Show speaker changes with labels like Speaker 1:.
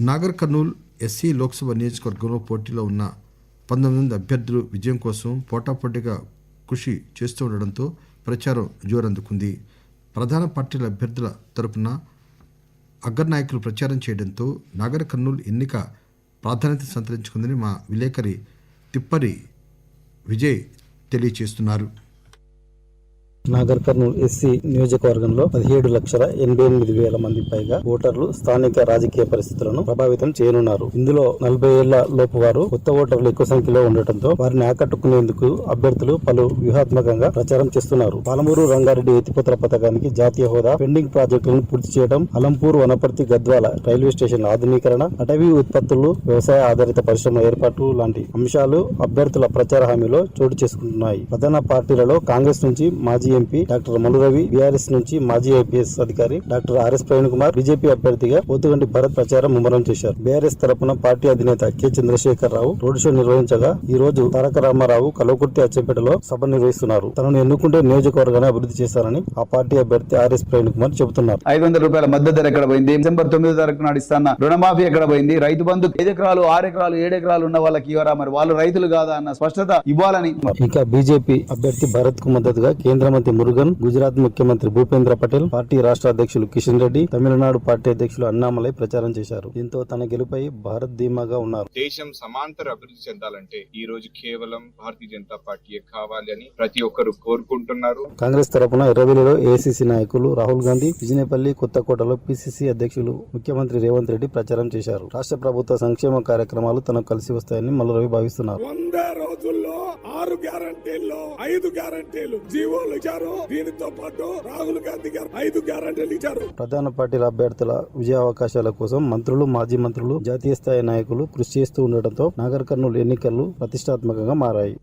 Speaker 1: Nagar Kurnool SC Lok Sabha నియోజకవర్గంలో పోటీలో ఉన్న పంతొమ్మిది మంది అభ్యర్థులు విజయం కోసం పోటాపోటీగా కృషి చేస్తూ ఉండడంతో ప్రచారం జోరందుకుంది. ప్రధాన పార్టీల అభ్యర్థుల తరపున అగ్రనాయకులు ప్రచారం చేయడంతో నాగర్ కర్నూల్ ఎన్నిక ప్రాధాన్యత సంతరించుకుందని మా విలేకరి తిప్పరి విజయ్ తెలియజేస్తున్నారు.
Speaker 2: నాగర్ కర్నూలు ఎస్సీ నియోజకవర్గంలో పదిహేడు లక్షల ఎనభై ఎనిమిది వేల మంది పైగా ఓటర్లు స్థానిక రాజకీయ పరిస్థితులను ప్రభావితం చేయనున్నారు. ఇందులో నలభై ఏళ్ళ లోపు వారు కొత్త ఓటర్లు ఎక్కువ సంఖ్యలో ఉండటంతో వారిని ఆకట్టుకునేందుకు అభ్యర్థులు పలు వ్యూహాత్మకంగా ప్రచారం చేస్తున్నారు. పాలమూరు రంగారెడ్డి ఎత్తిపోతల పథకానికి జాతీయ హోదా పెండింగ్ ప్రాజెక్టులను పూర్తి చేయడం అలంపూర్ వనపర్తి గద్వాల రైల్వే స్టేషన్ ఆధునీకరణ అటవీ ఉత్పత్తులు వ్యవసాయ ఆధారిత పరిశ్రమ ఏర్పాటు లాంటి అంశాలు అభ్యర్థుల ప్రచార హామీలో చోటు చేసుకుంటున్నాయి. ప్రధాన పార్టీలలో కాంగ్రెస్ నుంచి మాజీ ఎంపీ డాక్టర్ మనురవి బీఆర్ఎస్ నుంచి మాజీ ఐపీఎస్ అధికారి doctor R S Praveen Kumar BJP అభ్యర్థిగా పోతుగంటి భరత్ ప్రచారం ముమ్మరం చేశారు. బీఆర్ఎస్ తరపున పార్టీ అధినేత K Chandrashekar Rao road show నిర్వహించగా ఈ రోజు తారక రామారావు కల్వకుర్తి అచ్చంపేటలో సభ నిర్వహిస్తున్నారు. తనను ఎన్నుకుంటే నియోజకవర్గాన్ని అభివృద్ధి చేస్తారని ఆ పార్టీ అభ్యర్థి ఆర్ఎస్ ప్రవీణ్ కుమార్ చెబుతున్నారు.
Speaker 3: ఐదు వందల రూపాయల మద్దతు ధర ఎక్కడ పోయింది? డిసెంబర్ తొమ్మిదో తారీఖు నాడు ఇస్తాన్న రుణమాఫీ ఎక్కడ పోయింది? రైతు బంధు ఐదు ఎకరాలు ఆరు ఎకరాలు ఏడు ఎకరాలు ఉన్న వాళ్ళకి ఇవ్వరా మరి? వాళ్ళు రైతులు కాదా అన్న స్పష్టత ఇవ్వాలని
Speaker 2: ఇక బీజేపీ అభ్యర్థి భరత్కు మద్దతుగా కేంద్ర మంత్రి మురుగన్ గుజరాత్ ముఖ్యమంత్రి భూపేంద్ర పటేల్ పార్టీ రాష్ట్ర అధ్యక్షులు కిషన్ రెడ్డి తమిళనాడు పార్టీ అధ్యక్షులు అన్నామలై ప్రచారం చేశారు. దీంతో తన గెలుపై భారత్ ధీమాగా ఉన్నారు.
Speaker 4: దేశం సమాంతర అభివృద్ధి చెందాలంటే ఈ రోజు కేవలం భారతీయ జనతా పార్టీయే కావాలి అని ప్రతి ఒక్కరు కోరుకుంటున్నారు.
Speaker 2: కాంగ్రెస్ తరపున ఎర్రవెల్లిలో ఏసీసీ నాయకులు రాహుల్ గాంధీ విజయపల్లి కొత్తకోటలో పిసిసి అధ్యక్షులు ముఖ్యమంత్రి రేవంత్ రెడ్డి ప్రచారం చేశారు. రాష్ట్ర ప్రభుత్వ సంక్షేమ కార్యక్రమాలు తనకు కలిసి వస్తాయని మల్లరవి భావిస్తున్నారు.
Speaker 5: వంద రోజుల్లో ఆరు గ్యారంటీల్లో ఐదు గ్యారంటీలు జీవోలు ఇచ్చారు. దీనితో పాటు రాహుల్ గాంధీ గారు ఐదు గ్యారంటీలు ఇచ్చారు.
Speaker 2: ప్రధాన పార్టీల అభ్యర్థుల విజయ అవకాశాల కోసం మంత్రులు మాజీ మంత్రులు జాతీయ స్థాయి నాయకులు కృషి చేస్తూ ఉండటంతో నాగర్ కర్నూలు ఎన్నికలు ప్రతిష్టాత్మకంగా మారాయి.